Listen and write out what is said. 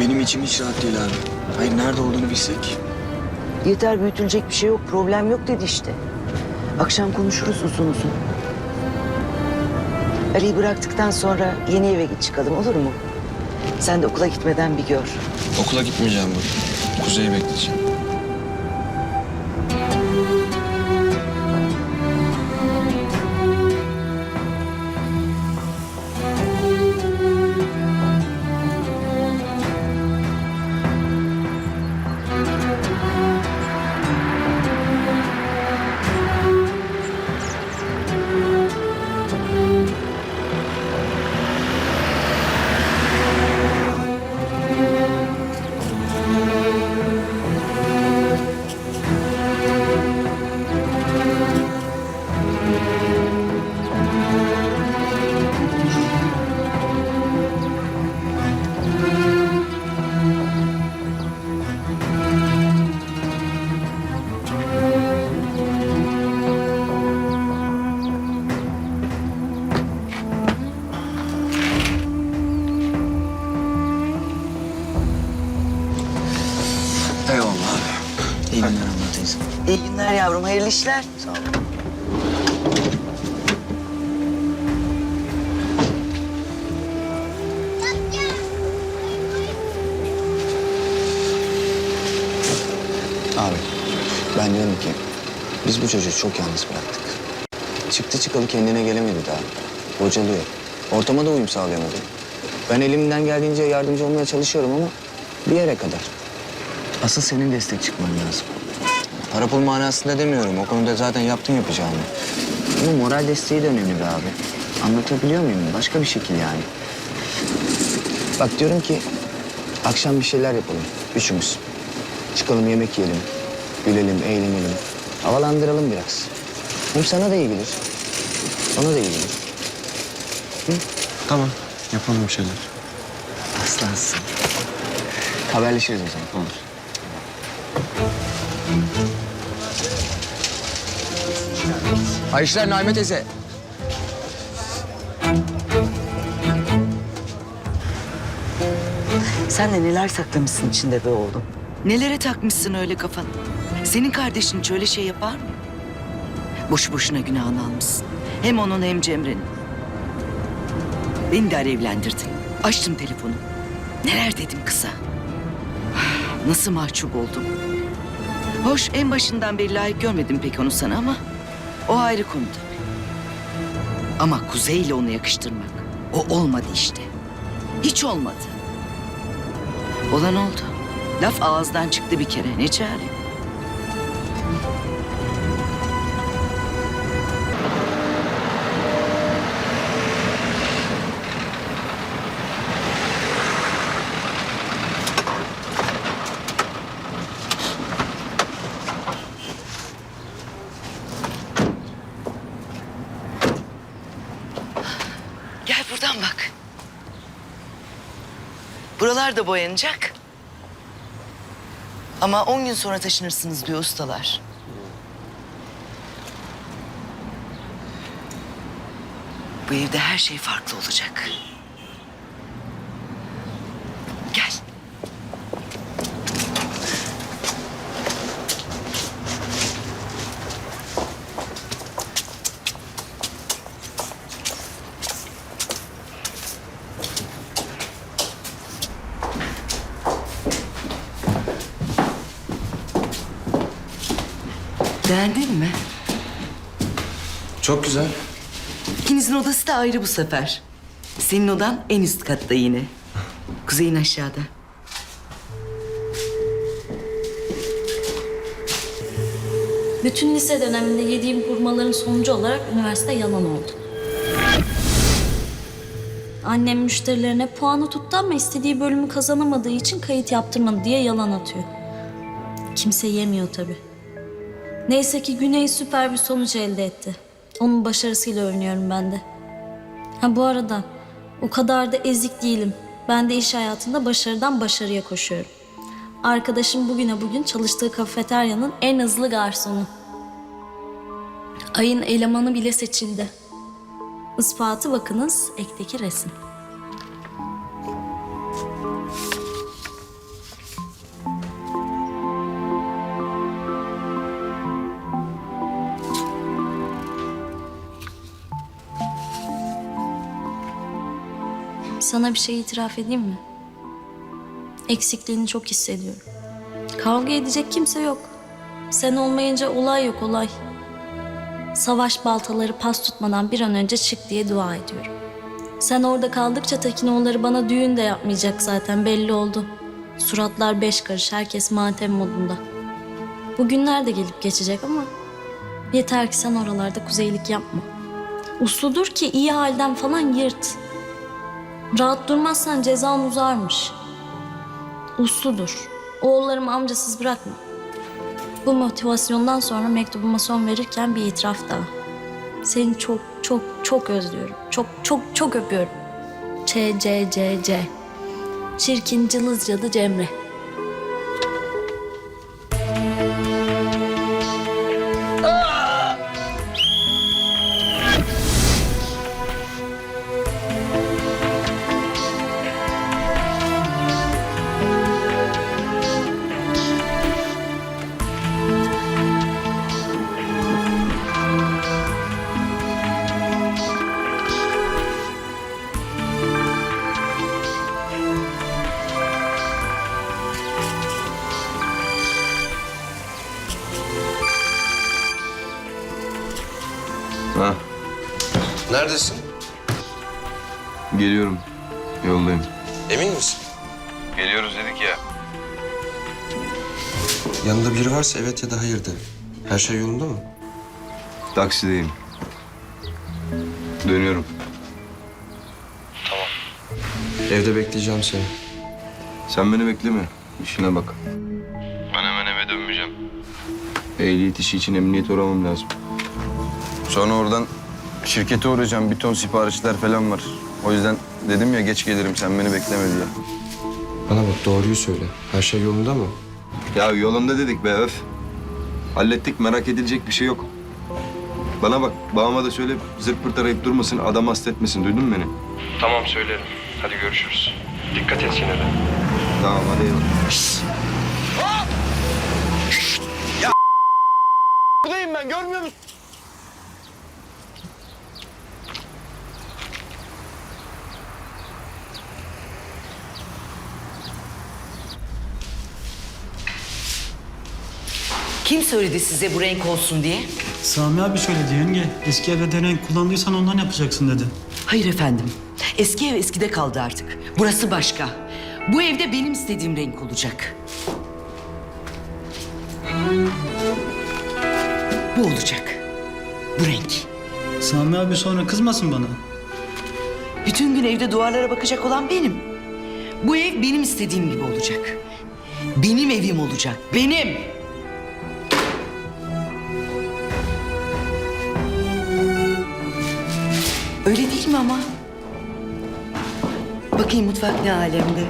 Benim içim hiç rahat değil abi. Hayır nerede olduğunu bilsek. Yeter büyütülecek bir şey yok, problem yok dedi işte. Akşam konuşuruz uzun uzun. Ali'yi bıraktıktan sonra yeni eve git çıkalım olur mu? Sen de okula gitmeden bir gör. Okula gitmeyeceğim bugün. Kuzey'i bekleyeceğim. İyi günler yavrum, hayırlı işler. Sağ ol. Abi ben diyorum ki biz bu çocuğu çok yalnız bıraktık. Çıktı çıkalı kendine gelemedi daha. Bocalıyor. Ortama da uyum sağlayamadı. Ben elimden geldiğince yardımcı olmaya çalışıyorum ama bir yere kadar. Asıl senin destek çıkman lazım. Para pul manasında demiyorum. O konuda zaten yaptın yapacağını. Ama moral desteği de önemli be abi. Anlatabiliyor muyum? Başka bir şekil yani. Bak diyorum ki akşam bir şeyler yapalım. Üçümüz. Çıkalım yemek yiyelim. Gülelim, eğlenelim. Havalandıralım biraz. Hem sana da iyi gelir. Ona da iyi gelir. Tamam. Yapalım bir şeyler. Aslansın. Haberleşiriz o zaman. Olur. Hayırlı işler Naime teyze. Sen de neler saklamışsın içinde be oğlum. Nelere takmışsın öyle kafanı? Senin kardeşin hiç öyle şey yapar mı? Boşu boşuna günahını almışsın. Hem onun hem Cemre'nin. Beni de alevlendirdin. Açtım telefonu. Neler dedim kıza. Nasıl mahcup oldum. Hoş en başından beri layık görmedim pek onu sana ama... ...o ayrı konu tabii. Ama Kuzey ile onu yakıştırmak... ...o olmadı işte. Hiç olmadı. Olan oldu. Laf ağızdan çıktı bir kere. Ne çare? Buralar da boyanacak. Ama on gün sonra taşınırsınız diyor ustalar. Bu evde her şey farklı olacak. Beğendin mi? Çok güzel. İkinizin odası da ayrı bu sefer. Senin odan en üst katta yine. Kuzey'in aşağıda. Bütün lise döneminde yediğim hurmaların sonucu olarak üniversite yalan oldu. Annem müşterilerine puanı tuttu ama istediği bölümü kazanamadığı için kayıt yaptırmadı diye yalan atıyor. Kimse yemiyor tabii. Neyse ki Güney süper bir sonuç elde etti. Onun başarısıyla övünüyorum ben de. Ha bu arada o kadar da ezik değilim. Ben de iş hayatında başarıdan başarıya koşuyorum. Arkadaşım bugüne bugün çalıştığı kafeteryanın en hızlı garsonu. Ayın elemanı bile seçildi. Ispatı bakınız ekteki resim. Sana bir şey itiraf edeyim mi? Eksikliğini çok hissediyorum. Kavga edecek kimse yok. Sen olmayınca olay yok olay. Savaş baltaları pas tutmadan bir an önce çık diye dua ediyorum. Sen orada kaldıkça Tekinoğulları bana düğün de yapmayacak zaten belli oldu. Suratlar beş karış, herkes matem modunda. Bu günler de gelip geçecek ama yeter ki sen oralarda kuzeylik yapma. Usludur ki iyi halden falan yırt. Rahat durmazsan cezan uzarmış. Usludur. Oğullarımı amcasız bırakma. Bu motivasyondan sonra mektubuma son verirken bir itiraf daha. Seni çok çok çok özlüyorum. Çok çok çok öpüyorum. Ç C C C. Çirkin cılız cadı Cemre. Ha, Neredesin? geliyorum. Yoldayım. Emin misin? Geliyoruz dedik ya. Yanında biri varsa evet ya da hayır de. Her şey yolunda mı? Taksideyim. Dönüyorum. Evde bekleyeceğim seni. Sen beni bekleme. İşine bak. Ben hemen eve dönmeyeceğim. Ehliyet işi için emniyet uğramam lazım. Sonra oradan şirkete uğrayacağım. Bir ton siparişler falan var. O yüzden dedim ya geç gelirim sen beni bekleme diye. Bana bak doğruyu söyle. Her şey yolunda mı? Ya yolunda dedik be öf. Hallettik merak edilecek bir şey yok. Bana bak babama da söyle zırt pırt arayıp durmasın adam hasta etmesin duydun mu beni? Tamam söylerim. Hadi görüşürüz. Dikkat et yine de. Tamam hadi eyvallah. Kim söyledi size bu renk olsun diye? Sami abi söyledi yenge. Eski evde de renk kullandıysan ondan yapacaksın dedi. Hayır efendim. Eski ev eskide kaldı artık. Burası başka. Bu evde benim istediğim renk olacak. Bu olacak. Bu renk. Sami abi sonra kızmasın bana. Bütün gün evde duvarlara bakacak olan benim. Bu ev benim istediğim gibi olacak. Benim evim olacak. Benim. Öyle değil mi ama? Bakayım mutfak ne alemde.